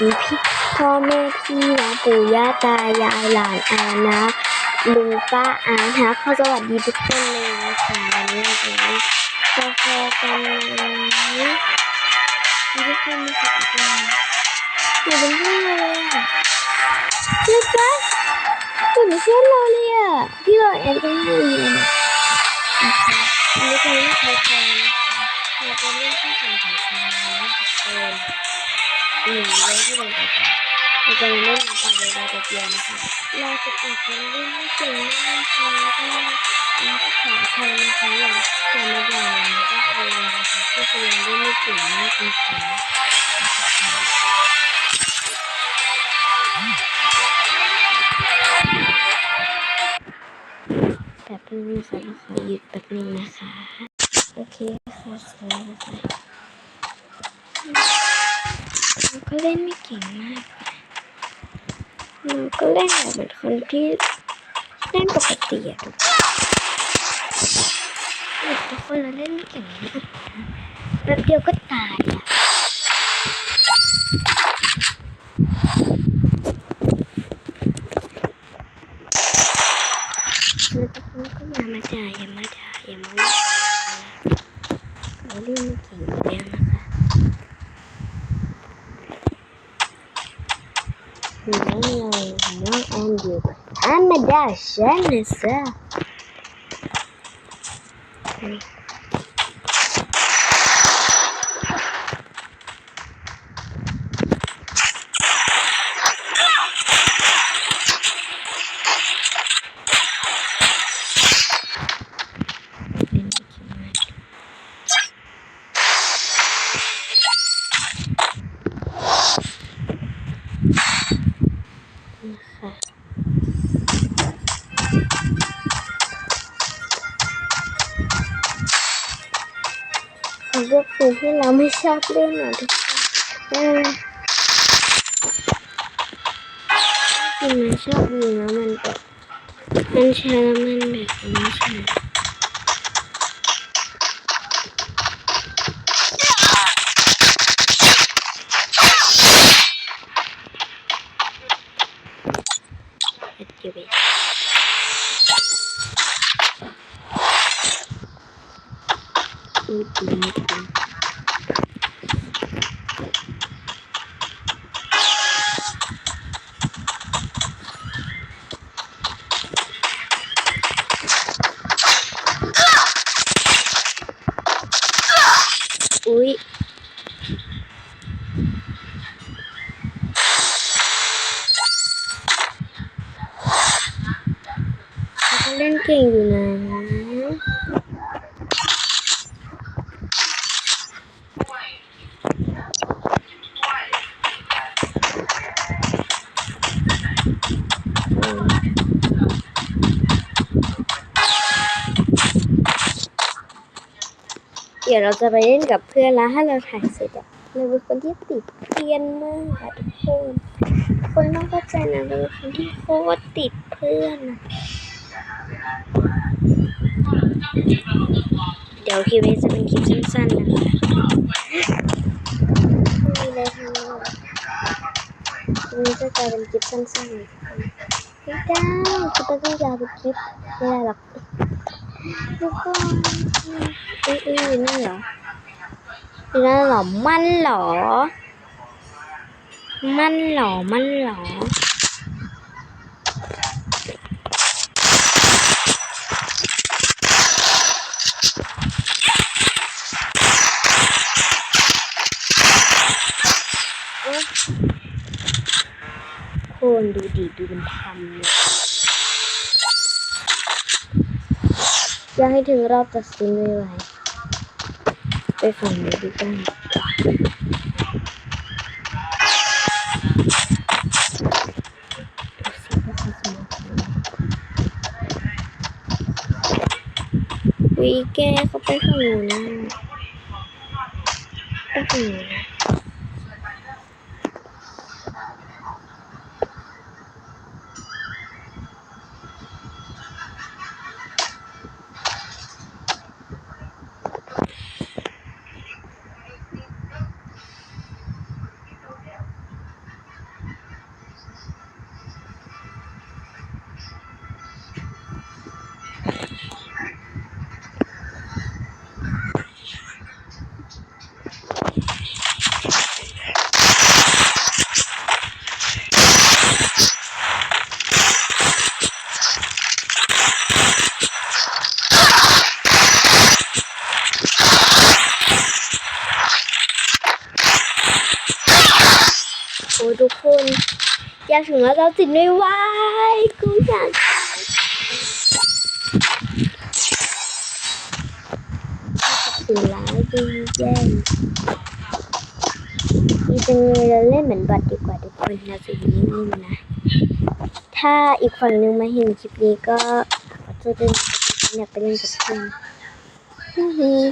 ดีพี่พ่อแม่พี่น้องปู่ย่าตายายหลานอานะลุงป้าอานะคะเขาสวัสดีทุกคนเลยนะคะวันนี้เราจะเล่นกาแฟกันนะมีทุกคนมีสักอย่างอยู่เป็นเพื่อนเราเลยอะเชื่อปะอยู่เป็นเพื่อนเราเลยอะพี่เราแอนก็ให้เลยนะคะอันนี้เป็นเรื่องใครๆนะคะเราจะเล่นที่สองของชานะคะทุกคน หนึ่งเรื่องที่เราจะเราจะเล่นตาโดยเราเดียวนะคะเราจะอาจจะเล่นไม่เก่งมากนะคะก็เราก็ขออภัยนะคะอย่าอย่ามาด่านะก็เอาเลยนะคะที่กำลังเล่นไม่เก่งมากนะคะแบบนึงนะคะเราขอหยุดแป๊บนึงนะคะ โอเคค่ะสวัสดีค่ะ หนูก็เล่นไม่เก่งมากหนูก็เล่นแบบเหมือนคนที่เล่นปกติอะทุกคนทุกคนเราเล่นไม่เก่งมากนะแป๊บเดียวก็ตายอะแล้วทุกคนก็อย่ามาด่าอย่ามาด่าอย่ามา I'm a Ama da aşağı mesela. เลือกเพลงที่เราไม่ชอบเล่นอะทุกคนเออที่มันชอบดูนะมันแบบมันใช้แล้วมันแบบไม่ใช่เอ็ดอยู่ไป อืมอืมอืมอุ๊ยเขาก็เล่นเก่งอยู่นะ เดี๋ยวเราจะไปเล่นกับเพื่อนแล้วถ้าเราถ่ายเสร็จอะเราเป็นคนที่ติดเพื่อนมากอะทุกคน คนต้องเข้าใจนะเราเป็นคนที่โคตรติดเพื่อนอะเดี๋ยวคลิปนี้จะเป็นคลิปสั้นๆนะคะไม่มีอะไรทำอกคลิปนี้จะกลายเป็นคลิปสั้นๆไม่ได้คลิปต้องยาวเป็นคลิปไม่ได้หรอก ทุกคนเอ้ยอ้ยอยู่นั่นเหรออยู่นั่นเหรอ มันเหรอ มันเหรอ มันเหรอโอ๊ยคนดูดีดูมันทำเลย อยากให้ถึงรอบตัดสินไวๆไปฝั่งนี้ดีกันว่าวิแกเขาไปฝั่งหนูนะไปฝั่งหนูนะ อยากถึงแล้วเราติดไม่ไหวกูอยากถึงแล้วดีแย่ดีจังเลยเราเล่นเหมือนบัตรดีกว่าทุกคนนะสิ่งนี้นี่นะ ถ้าอีกฝั่งหนึ่งมาเห็นคลิปนี้ก็ขอโทษด้วยนะอยากไปเล่นกับเพื่อน